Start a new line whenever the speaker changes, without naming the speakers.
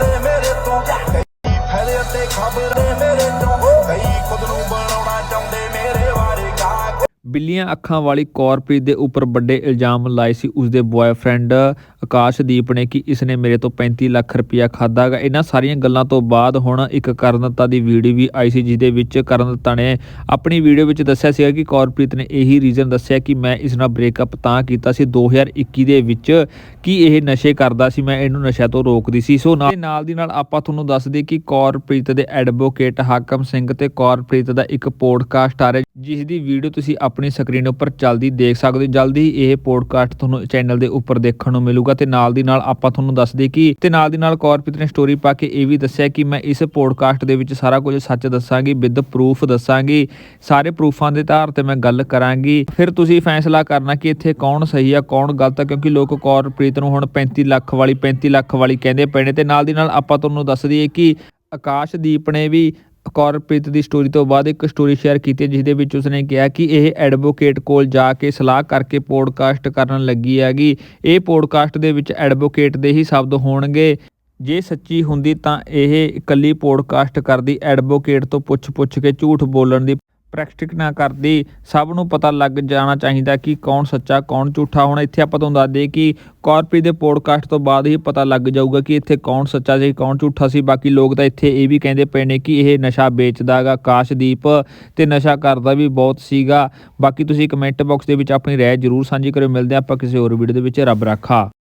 ਤੇ ਮੇਰੇ ਤੋਂ। ਕਈ ਫੈਲੇ ਤੇ ਖਬਰ ਮੇਰੇ ਤੋਂ। ਕਈ ਖੁਦ ਨੂੰ ਬਣਾਉਣਾ ਚਾਹੁੰਦੇ ਮੇਰੇ ਬਾਰੇ ਗਾਹਕ
ਬਿੱਲੀਆਂ ਅੱਖਾਂ ਵਾਲੀ ਕੌਰਪ੍ਰੀਤ ਦੇ ਉੱਪਰ ਵੱਡੇ ਇਲਜ਼ਾਮ ਲਾਏ ਸੀ ਉਸਦੇ ਬॉयਫ੍ਰੈਂਡ ਆਕਾਸ਼ਦੀਪ ਨੇ ਕਿ ਇਸਨੇ ਮੇਰੇ ਤੋਂ 35 ਲੱਖ ਰੁਪਇਆ ਖਾਦਾਗਾ ਇਹਨਾਂ ਸਾਰੀਆਂ ਗੱਲਾਂ ਤੋਂ ਬਾਅਦ ਹੁਣ ਇੱਕ ਕਰਨਦੱਤਾ ਦੀ ਵੀਡੀਓ ਵੀ ਆਈ ਸੀ, ਜਿਹਦੇ ਵਿੱਚ ਕਰਨਦੱਤਾ ਨੇ ਆਪਣੀ ਵੀਡੀਓ ਵਿੱਚ ਦੱਸਿਆ ਸੀਗਾ ਕਿ ਕੌਰਪ੍ਰੀਤ ਨੇ ਇਹੀ ਰੀਜ਼ਨ ਦੱਸਿਆ ਕਿ ਮੈਂ ਇਸ ਨਾਲ ਬ੍ਰੇਕਅਪ ਤਾਂ ਕੀਤਾ ਸੀ 2021 ਦੇ ਵਿੱਚ ਕਿ ਇਹ ਨਸ਼ੇ ਕਰਦਾ ਸੀ, ਮੈਂ ਇਹਨੂੰ ਨਸ਼ਿਆਂ ਤੋਂ ਰੋਕਦੀ ਸੀ। ਸੋ ਨਾਲ ਦੀ ਨਾਲ ਆਪਾਂ ਤੁਹਾਨੂੰ ਦੱਸ ਦਈਏ ਕਿ ਕੌਰਪ੍ਰੀਤ ਦੇ ਐਡਵੋਕੇਟ ਹਾਕਮ ਸਿੰਘ ਤੇ ਕੌਰਪ੍ਰੀਤ ਦਾ ਇੱਕ ਪੋਡਕਾਸਟ ਆ ਰਿਹਾ, ਜਿਸ ਦੀ ਵੀਡੀਓ ਤੁਸੀਂ ਆਪਣੀ ਸਕਰੀਨ ਉੱਪਰ ਚੱਲਦੀ ਦੇਖ ਸਕਦੇ ਹੋ। ਜਲਦੀ ਹੀ ਇਹ ਪੋਡਕਾਸਟ ਤੁਹਾਨੂੰ ਚੈਨਲ ਦੇ ਉੱਪਰ ਦੇਖਣ ਨੂੰ ਮਿਲੂਗਾ। ਤੇ ਨਾਲ ਦੀ ਨਾਲ ਆਪਾਂ ਤੁਹਾਨੂੰ ਦੱਸ ਦਈਏ ਕਿ ਤੇ ਨਾਲ ਦੀ ਨਾਲ ਕੌਰਪ੍ਰੀਤ ਨੇ ਸਟੋਰੀ ਪਾ ਕੇ ਇਹ ਵੀ ਦੱਸਿਆ ਕਿ ਮੈਂ ਇਸ ਪੋਡਕਾਸਟ ਦੇ ਵਿੱਚ ਸਾਰਾ ਕੁਝ ਸੱਚ ਦੱਸਾਂਗੀ ਵਿਦ ਪ੍ਰੂਫ ਦੱਸਾਂਗੀ, ਸਾਰੇ ਪ੍ਰੂਫਾਂ ਦੇ ਆਧਾਰ ਤੇ ਮੈਂ ਗੱਲ ਕਰਾਂਗੀ। ਫਿਰ ਤੁਸੀਂ ਫੈਸਲਾ ਕਰਨਾ ਕਿ ਇੱਥੇ ਕੌਣ ਸਹੀ ਆ, ਕੌਣ ਗਲਤ ਆ, ਕਿਉਂਕਿ ਲੋਕ ਕੌਰਪ੍ਰੀਤ ਨੂੰ ਹੁਣ 35 ਲੱਖ ਵਾਲੀ 35 ਲੱਖ ਵਾਲੀ ਕਹਿੰਦੇ ਪਏ ਨੇ ਤੇ ਨਾਲ ਦੀ ਨਾਲ ਆਪਾਂ ਤੁਹਾਨੂੰ ਦੱਸ ਦਈਏ ਕਿ ਆਕਾਸ਼ਦੀਪ ਨੇ ਵੀ ਕੌਰਪ੍ਰੀਤ ਦੀ ਸਟੋਰੀ ਤੋਂ ਬਾਅਦ ਇੱਕ ਸਟੋਰੀ ਸ਼ੇਅਰ ਕੀਤੀ ਹੈ, ਜਿਸ ਦੇ ਵਿੱਚ ਉਸਨੇ ਕਿਹਾ ਕਿ ਇਹ ਐਡਵੋਕੇਟ ਕੋਲ ਜਾ ਕੇ ਸਲਾਹ ਕਰਕੇ ਪੋਡਕਾਸਟ ਕਰਨ ਲੱਗੀ ਹੈਗੀ। ਇਹ ਪੋਡਕਾਸਟ ਦੇ ਵਿੱਚ ਐਡਵੋਕੇਟ ਦੇ ਹੀ ਸ਼ਬਦ ਹੋਣਗੇ। ਜੇ ਸੱਚੀ ਹੁੰਦੀ ਤਾਂ ਇਹ ਇਕੱਲੀ ਪੋਡਕਾਸਟ ਕਰਦੀ ਐਡਵੋਕੇਟ ਤੋਂ ਪੁੱਛ-ਪੁੱਛ ਕੇ ਝੂਠ ਬੋਲਣ ਦੀ ਪ੍ਰੈਕਟਿਕ ਨਾ ਕਰਦੀ, ਸਭ ਨੂੰ ਪਤਾ ਲੱਗ ਜਾਣਾ ਚਾਹੀਦਾ ਕਿ ਕੌਣ ਸੱਚਾ, ਕੌਣ ਝੂਠਾ। ਹੁਣ ਇੱਥੇ ਆਪਾਂ ਤੁਹਾਨੂੰ ਦੱਸ ਦਈਏ ਕਿ ਕਾਰਪੀ ਦੇ ਪੋਡਕਾਸਟ ਤੋਂ ਬਾਅਦ ਹੀ ਪਤਾ ਲੱਗ ਜਾਊਗਾ ਕਿ ਇੱਥੇ ਕੌਣ ਸੱਚਾ ਸੀ, ਕੌਣ ਝੂਠਾ ਸੀ। ਬਾਕੀ ਲੋਕ ਤਾਂ ਇੱਥੇ ਇਹ ਵੀ ਕਹਿੰਦੇ ਪਏ ਨੇ ਕਿ ਇਹ ਨਸ਼ਾ ਵੇਚਦਾਗਾ ਕਾਸ਼ਦੀਪ ਤੇ ਨਸ਼ਾ ਕਰਦਾ ਵੀ ਬਹੁਤ ਸੀਗਾ। ਬਾਕੀ ਤੁਸੀਂ ਕਮੈਂਟ ਬਾਕਸ ਦੇ ਵਿੱਚ ਆਪਣੀ ਰਾਏ ਜ਼ਰੂਰ ਸਾਂਝੀ ਕਰਿਓ। ਮਿਲਦੇ ਹਾਂ ਆਪਾਂ ਕਿਸੇ ਹੋਰ ਵੀਡੀਓ ਦੇ ਵਿੱਚ। ਰੱਬ ਰਾਖਾ।